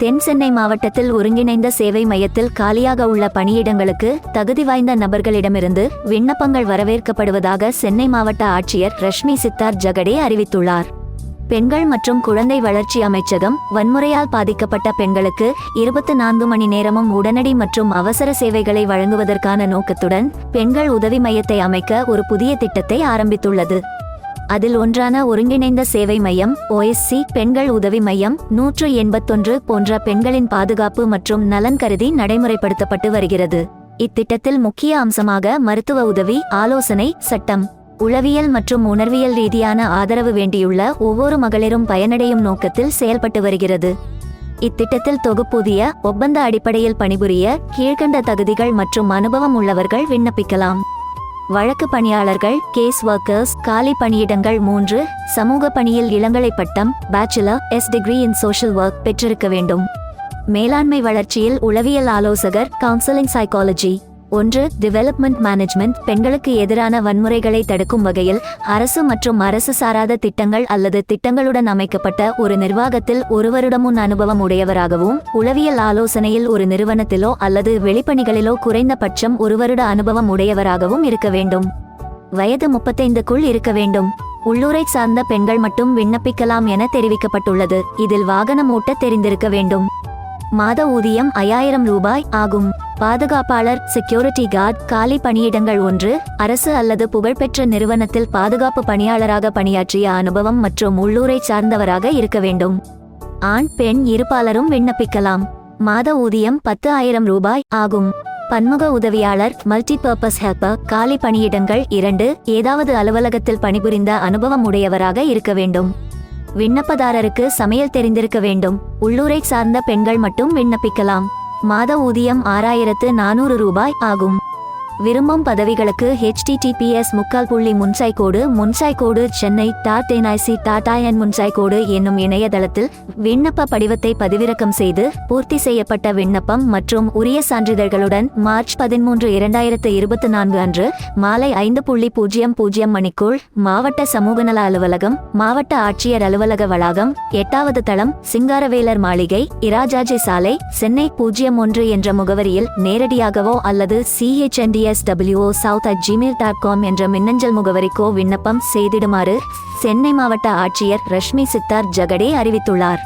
தென் சென்னை மாவட்டத்தில் ஒருங்கிணைந்த சேவை மையத்தில் காலியாக உள்ள பணியிடங்களுக்கு தகுதி வாய்ந்த நபர்களிடமிருந்து விண்ணப்பங்கள் வரவேற்கப்படுவதாக சென்னை மாவட்ட ஆட்சியர் ரஷ்மி சித்தார் ஜகடே அறிவித்துள்ளார். பெண்கள் மற்றும் குழந்தை வளர்ச்சி அமைச்சகம் வன்முறையால் பாதிக்கப்பட்ட பெண்களுக்கு இருபத்தி நான்கு மணி நேரமும் உடனடி மற்றும் அவசர சேவைகளை வழங்குவதற்கான நோக்கத்துடன் பெண்கள் உதவி மையத்தை அமைக்க ஒரு புதிய திட்டத்தை ஆரம்பித்துள்ளது. அதில் ஒன்றான ஒருங்கிணைந்த சேவை மையம் ஓஎஸ்சி பெண்கள் உதவி மையம் நூற்று எண்பத்தொன்று போன்ற பெண்களின் பாதுகாப்பு மற்றும் நலன் கருதி நடைமுறைப்படுத்தப்பட்டு வருகிறது. இத்திட்டத்தில் முக்கிய அம்சமாக மருத்துவ உதவி ஆலோசனை சட்டம் உளவியல் மற்றும் உணர்வியல் ரீதியான ஆதரவு வேண்டியுள்ள ஒவ்வொரு மகளிரும் பயனடையும் நோக்கத்தில் செயல்பட்டு வருகிறது. இத்திட்டத்தில் தொகுப்பூதிய ஒப்பந்த அடிப்படையில் பணிபுரிய கீழ்கண்ட தகுதிகள் மற்றும் அனுபவம் உள்ளவர்கள் விண்ணப்பிக்கலாம். வழக்கு பணியாளர்கள் கேஸ் ஒர்க்கர்ஸ் காலி பணியிடங்கள் மூன்று சமூக பணியில் இளங்கலை பட்டம் bachelor's degree in social work பெற்றிருக்க வேண்டும். மேலாண்மை வளர்ச்சியில் உளவியல் ஆலோசகர் கவுன்சிலிங் சைக்காலஜி ஒன்று டிவலப்மெண்ட் மேனேஜ்மெண்ட் பெண்களுக்கு எதிரான வன்முறைகளை தடுக்கும் வகையில் அரசு மற்றும் அரசு சாராத திட்டங்கள் அல்லது திட்டங்களுடன் அமைக்கப்பட்ட ஒரு நிர்வாகத்தில் ஒரு முன் அனுபவம் உடையவராகவும் உளவியல் ஆலோசனையில் ஒரு நிறுவனத்திலோ அல்லது வெளிப்பணிகளிலோ குறைந்தபட்சம் ஒரு வருட அனுபவம் உடையவராகவும் இருக்க வேண்டும். வயது முப்பத்தைந்துக்குள் இருக்க வேண்டும். உள்ளூரை சார்ந்த பெண்கள் மட்டும் விண்ணப்பிக்கலாம் என தெரிவிக்கப்பட்டுள்ளது. இதில் வாகனம் ஓட்ட தெரிந்திருக்க வேண்டும். மாத ஊதியம் ஐயாயிரம் ரூபாய் ஆகும். பாதுகாப்பாளர் செக்யூரிட்டி கார்டு காலி பணியிடங்கள் ஒன்று அரசு அல்லது புகழ்பெற்ற நிறுவனத்தில் பாதுகாப்பு பணியாளராக பணியாற்றிய அனுபவம் மற்றும் உள்ளூரை சார்ந்தவராக இருக்க வேண்டும். ஆண் பெண் இருப்பாளரும் விண்ணப்பிக்கலாம். மாத ஊதியம் பத்து ஆயிரம் ரூபாய் ஆகும். பன்முக உதவியாளர் மல்டிபர்பஸ் ஹெல்பர் காலி பணியிடங்கள் இரண்டு ஏதாவது அலுவலகத்தில் பணிபுரிந்த அனுபவம் உடையவராக இருக்க வேண்டும். விண்ணப்பதாரருக்கு சமையல் தெரிந்திருக்க வேண்டும். உள்ளூரை சார்ந்த பெண்கள் மட்டும் விண்ணப்பிக்கலாம். மாத ஊதியம் ஆறாயிரத்து நானூறு ரூபாய் ஆகும். விரும்பும் பதவிகளுக்கு ஹெச்டிடிபிஎஸ் முக்கால் புள்ளி முன்சாய் கோடு முன்சாய் கோடு Chennai dot NIC dot in முன்சாய் கோடு என்னும் இணையதளத்தில் விண்ணப்ப படிவத்தை பதிவிறக்கம் செய்து பூர்த்தி செய்யப்பட்ட விண்ணப்பம் மற்றும் உரிய சான்றிதழ்களுடன் மார்ச் பதிமூன்று இரண்டாயிரத்து இருபத்தி நான்கு அன்று மாலை ஐந்து புள்ளி பூஜ்ஜியம் பூஜ்ஜியம் மணிக்குள் மாவட்ட சமூகநல அலுவலகம் மாவட்ட ஆட்சியர் அலுவலக வளாகம் எட்டாவது தளம் சிங்காரவேலர் மாளிகை இராஜாஜி சாலை சென்னை பூஜ்ஜியம் ஒன்று என்ற முகவரியில் நேரடியாகவோ அல்லது CHND WO south at Gmail dot com என்ற மின்னஞ்சல் முகவரிக்கோ விண்ணப்பம் செய்திடுமாறு சென்னை மாவட்ட ஆட்சியர் ரஷ்மி சித்தார் ஜகடே அறிவித்துள்ளார்.